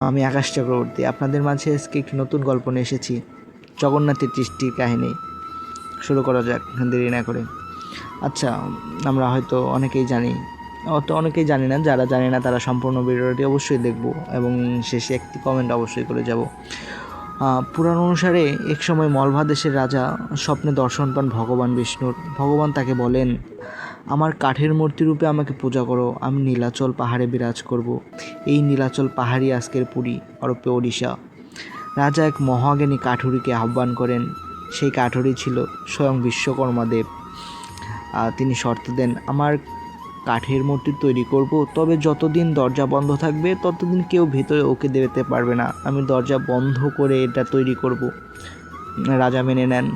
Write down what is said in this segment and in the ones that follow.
আমি আকাশ চক্রবর্তী আপনাদের মাঝে আজকে একটি নতুন গল্প নিয়ে এসেছি। জগন্নাথের সৃষ্টির কাহিনী। শুরু করা যাক, দেরি না করে। আচ্ছা আমরা হয়তো অনেকেই জানি। অত অনেকেই জানি না, যারা জানে না তারা সম্পূর্ণ ভিডিওটি অবশ্যই দেখব এবং শেষে একটি কমেন্ট অবশ্যই করে যাব। পুরাণ অনুসারে এক সময় মলভা দেশের রাজা স্বপ্নে দর্শন পান ভগবান বিষ্ণুর। ভগবান তাকে বলেন আমার কাঠের মূর্তি রূপে আমাকে পূজা করো। আমি নীলাচল পাহাড়ে বিরাজ করব। এই নীলাচল পাহাড়ি আজকের পুরী অরূপে ওড়িশা। রাজা এক মহাজ্ঞানী কাঠুরিকে আহ্বান করেন। সেই কাঠুরি ছিল স্বয়ং বিশ্বকর্মা দেব। তিনি শর্ত দেন, আমার কাঠের মূর্তি তৈরি করব, তবে যতদিন দরজা বন্ধ থাকবে, ততদিন কেউ ভেতরে ওকে যেতে পারবে না। আমি দরজা বন্ধ করে এটা তৈরি করব। রাজা মেনে নেন।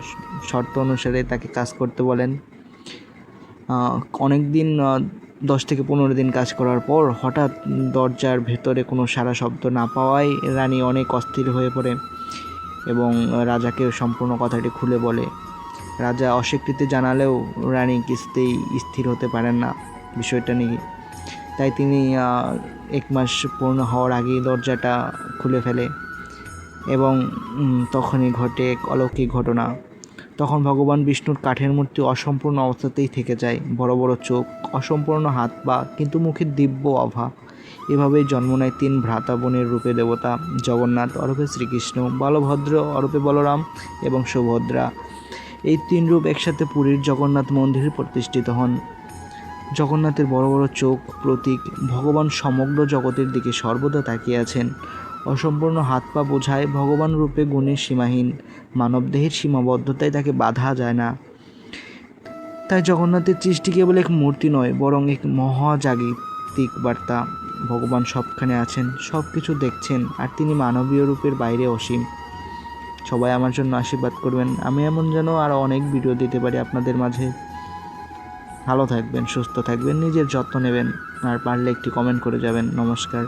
শর্ত অনুসারে তাকে কাজ করতে বলেন। অনেক দিন দশ থেকে পনেরো দিন কাজ করার পর হঠাৎ দরজার ভেতরে কোনো সারা শব্দ না পাওয়ায় রানী অনেক অস্থির হয়ে পড়ে এবং রাজাকে সম্পূর্ণ কথাটি খুলে বলে। রাজা অস্বীকৃতি জানালেও রানী কিছুতেই স্থির হতে পারেন না বিষয়টা নিয়ে। তাই তিনি এক মাস পূর্ণ হওয়ার আগেই দরজাটা খুলে ফেলে এবং তখনই ঘটে এক অলৌকিক ঘটনা। তখন ভগবান বিষ্ণুর কাঠের মূর্তি অসম্পূর্ণ অবস্থাতেই থেকে যায়, বড় বড় চোখ, অসম্পূর্ণ হাত পা, কিন্তু মুখে দিব্য অভা এভাবেই জন্ম নেয় তিন ভ্রাতা বোনের রূপে দেবতা, জগন্নাথ অরূপে শ্রীকৃষ্ণ, বলভদ্র অরূপে বলরাম এবং সুভদ্রা। এই তিন রূপ একসাথে পুরীর জগন্নাথ মন্দিরে প্রতিষ্ঠিত হন। জগন্নাথের বড় বড় চোখ, প্রতীক, ভগবান সমগ্র জগতের দিকে সর্বদা তাকিয়ে আছেন। অসম্পূর্ণ হাত পা বোঝায় ভগবান রূপে গুণের সীমাহীন। মানবদেহের সীমাবদ্ধতায় তাকে বাধা যায় না। তাই জগন্নাথের সৃষ্টি কেবল এক মূর্তি নয়, বরং এক মহাজাগতিক বার্তা। ভগবান সবখানে আছেন সব কিছু দেখছেন, আর তিনি মানবীয় রূপের বাইরে অসীম। সবাই আমার জন্য আশীর্বাদ করবেন। আমি এমন যেন আরও অনেক ভিডিও দিতে পারি আপনাদের মাঝে। ভালো থাকবেন, সুস্থ থাকবেন, নিজের যত্ন নেবেন, আর পারলে একটি কমেন্ট করে যাবেন। নমস্কার।